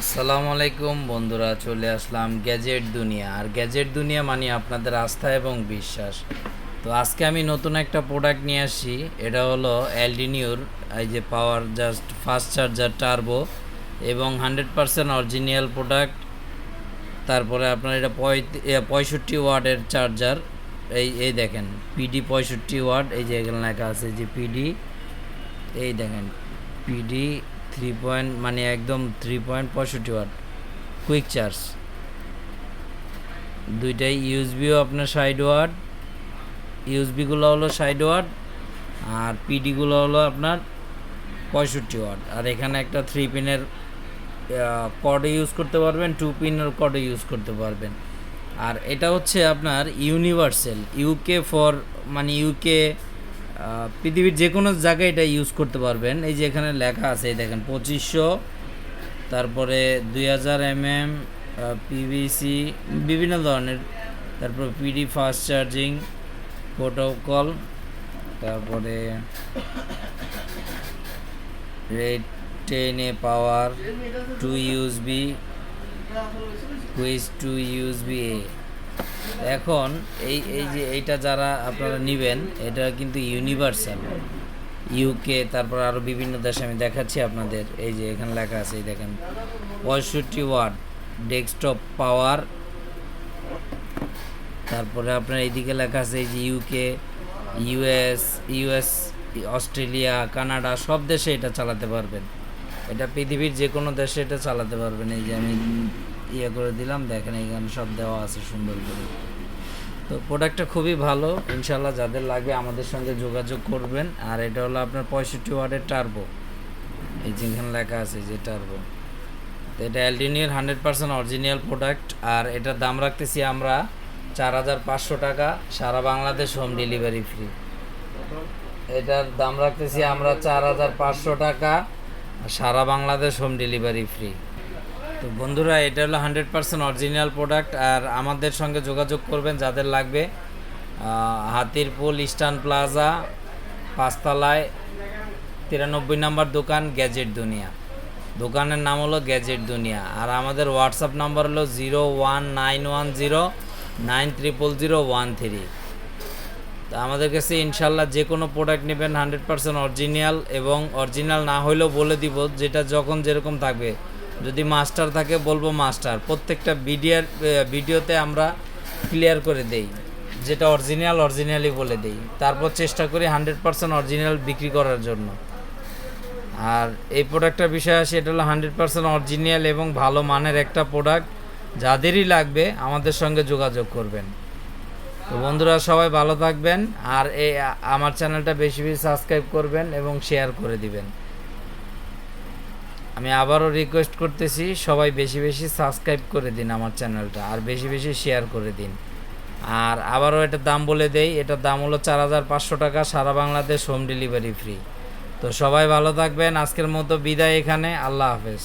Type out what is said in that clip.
আসসালামু আলাইকুম বন্ধুরা, চলে আসলাম গ্যাজেট দুনিয়া। আর গ্যাজেট দুনিয়া মানে আপনাদের আস্থা এবং বিশ্বাস। তো আজকে আমি নতুন একটা প্রোডাক্ট নিয়ে আসি এটা হলো এলডিনিউর এই যে power just fast charger turbo এবং হান্ড্রেড পারসেন্ট অরিজিনাল প্রোডাক্ট তারপরে আপনার এটা পঁয়ষট্টি ওয়ার্ডের চার্জার এই এই দেখেন পিডি পঁয়ষট্টি ওয়ার্ড এই যে এখানে লেখা আছে যে পিডি এই দেখেন পিডি থ্রি পয়েন্ট মানে একদম থ্রি পয়েন্ট পঁয়ষট্টি ওয়াট কুইক চার্জ দুইটাই ইউএসবিও আপনার সাইড ওয়াট ইউএসবিগুলো হলো সাইড ওয়াট, আর পিডিগুলো হলো আপনার পঁয়ষট্টি ওয়াট। আর এখানে একটা থ্রি পিনের কর্ডে ইউজ করতে পারবেন টু পিনের কর্ডে ইউজ করতে পারবেন। আর এটা হচ্ছে আপনার ইউনিভার্সাল ইউকে ফর মানে ইউকে পৃথিবীর যে কোনো জায়গায় এটা ইউজ করতে পারবেন। এই যে এখানে লেখা আছে, এই দেখেন, পঁচিশশো, তারপরে দুই হাজার এম এম পিভিসি বিভিন্ন ধরনের, তারপর পিডি ফাস্ট চার্জিং প্রোটোকল তারপরে red ten A power two USB quiz two USB A এখন এই এই যে এইটা যারা আপনারা নেবেন, এটা কিন্তু ইউনিভার্সাল ইউকে তারপর আরও বিভিন্ন দেশে আমি দেখাচ্ছি আপনাদের। এই যে এখানে লেখা আছে, এই দেখেন। পঁয়ষট্টি ওয়াট ডেস্কটপ পাওয়ার। তারপরে আপনার এইদিকে লেখা আছে, এই যে UK US US Australia, Canada, সব দেশে এটা চালাতে পারবেন। এটা পৃথিবীর যে কোনো দেশে এটা চালাতে পারবেন। এই যে আমি ইয়ে করে দিলাম। দেখেন এখানে সব দেওয়া আছে সুন্দর করে। তো প্রোডাক্টটা খুবই ভালো। ইনশাল্লাহ যাদের লাগবে আমাদের সঙ্গে যোগাযোগ করবেন। আর এটা হলো আপনার পঁয়ষট্টি ওয়ার্ডের টার্বো এই যেখানে লেখা আছে যে টার্বো তো এটা এলডিনিয়ার হান্ড্রেড পার্সেন্ট অরিজিনাল প্রোডাক্ট আর এটার দাম রাখতেছি আমরা চার হাজার পাঁচশো টাকা। সারা বাংলাদেশ হোম ডেলিভারি ফ্রি এটার দাম রাখতেছি আমরা চার হাজার পাঁচশো টাকা। সারা বাংলাদেশ হোম ডেলিভারি ফ্রি তো বন্ধুরা এটা হলো হান্ড্রেড পার্সেন্ট অরিজিনাল প্রোডাক্ট আর আমাদের সঙ্গে যোগাযোগ করবেন যাদের লাগবে। আহ, হাতিরপুল ইস্টার্ন প্লাজা পাঁচতলায় তিরানব্বই নাম্বার দোকান গ্যাজেট দুনিয়া। দোকানের নাম হলো গ্যাজেট দুনিয়া। আর আমাদের হোয়াটসঅ্যাপ নাম্বার হলো zero one nine one zero nine triple zero one three. তো আমাদের কাছে ইনশাল্লাহ যে কোনো প্রোডাক্ট নেবেন হান্ড্রেড পার্সেন্ট অরিজিনাল এবং অরিজিনাল না হলেও বলে দিব যেটা যখন যেরকম থাকবে। যদি মাস্টার থাকে, বলব মাস্টার। প্রত্যেকটা ভিডিওর ভিডিওতে আমরা ক্লিয়ার করে দেই। যেটা অরিজিনাল অরিজিনালি বলে দেই। তারপর চেষ্টা করি হান্ড্রেড পার্সেন্ট অরিজিনাল বিক্রি করার জন্য। আর এই প্রোডাক্টটার বিষয় আসে, এটা হলো হান্ড্রেড পার্সেন্ট অরিজিনাল এবং ভালো মানের একটা প্রোডাক্ট যাদেরই লাগবে, আমাদের সঙ্গে যোগাযোগ করবেন। তো বন্ধুরা, সবাই ভালো থাকবেন। আর এই, আমার চ্যানেলটা বেশি বেশি সাবস্ক্রাইব করবেন এবং শেয়ার করে দিবেন। আমি আবারও রিকোয়েস্ট করতেছি, সবাই বেশি বেশি সাবস্ক্রাইব করে দিন আমার চ্যানেলটা আর বেশি বেশি শেয়ার করে দিন। আর আবারও এটার দাম বলে দেই, এটার দাম হলো চার হাজার পাঁচশো টাকা, সারা বাংলাদেশ হোম ডেলিভারি ফ্রি তো সবাই ভালো থাকবেন, আজকের মতো বিদায় এখানে, আল্লাহ হাফেজ।